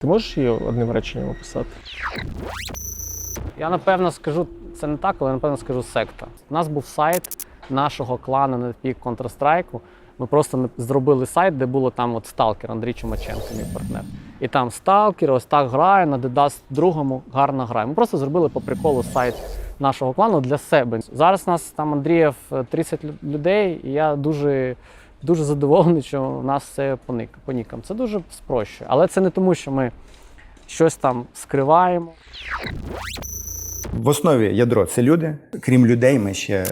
Ти можеш її одним реченням описати? Я напевно скажу, це не так, але напевно скажу секта. У нас був сайт нашого клану на пік Counter-Strike. Ми просто зробили сайт, де було там от сталкер Андрій Чумаченко, мій партнер. І там сталкер, ось так грає, на Дедас другому гарно грає. Ми просто зробили по приколу сайт нашого клану для себе. Зараз у нас там Андріїв е, 30 людей, і я дуже, дуже задоволений, що у нас все по нікам. Це дуже спрощує. Але це не тому, що ми щось там скриваємо. В основі ядро це люди. Крім людей, ми ще е,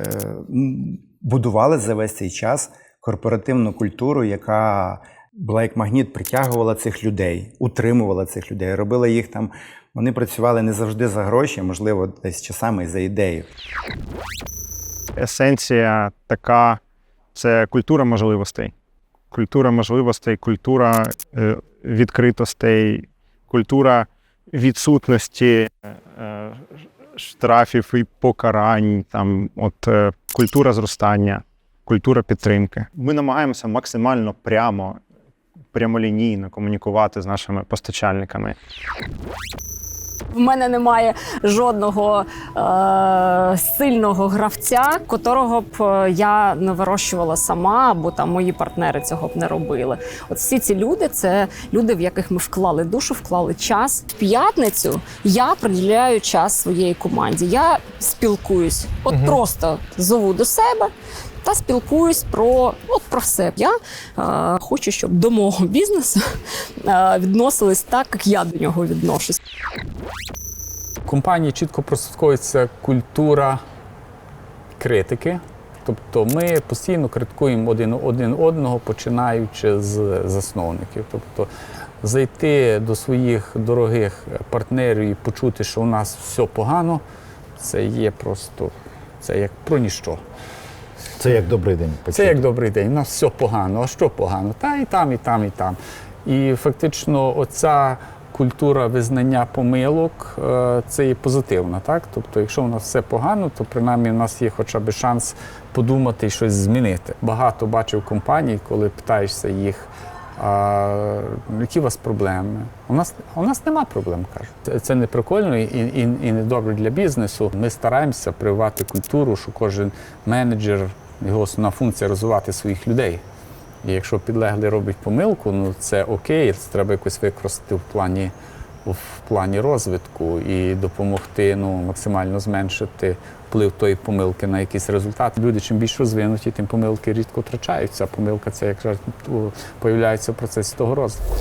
будували за весь цей час корпоративну культуру, яка була як магніт, притягувала цих людей, утримувала цих людей, робила їх там. Вони працювали не завжди за гроші, можливо, десь часами і за ідею. есенція така це культура можливостей. Культура можливостей, культура е, відкритостей, культура відсутності е, штрафів і покарань, там, от, е, культура зростання, культура підтримки. Ми намагаємося максимально прямо, прямолінійно комунікувати з нашими постачальниками. В мене немає жодного е- сильного гравця, котрого б е, я не вирощувала сама, або там мої партнери цього б не робили. От всі ці люди це люди, в яких ми вклали душу, вклали час. В п'ятницю я приділяю час своєї команді. Я спілкуюсь, от просто зову до себе. Та спілкуюсь про от про все. Я е, хочу, щоб до мого бізнесу е, відносились так, як я до нього відношусь. Компанії чітко прослідковується культура критики. Тобто ми постійно критикуємо один, один одного, починаючи з засновників. Тобто зайти до своїх дорогих партнерів і почути, що у нас все погано, це є просто це як про ніщо. Це як добрий день. Це як добрий день, у нас все погано. А що погано? Та і там, і там, і там. І фактично, оця культура визнання помилок е, це є позитивна. Так? Тобто, якщо у нас все погано, то принаймні у нас є хоча б шанс подумати і щось змінити. Багато бачив компаній, коли питаєшся їх. А, які у вас проблеми? У нас, у нас нема проблем, кажуть. Це, не прикольно і, і, і не добре для бізнесу. Ми стараємося прививати культуру, що кожен менеджер, його основна функція розвивати своїх людей. І якщо підлеглий робить помилку, ну це окей, це треба якось використати в плані, в плані розвитку і допомогти ну, максимально зменшити вплив тої помилки на якийсь результат. Люди чим більш розвинуті, тим помилки рідко втрачаються. Помилка це як кажуть, появляється в процесі того розвитку.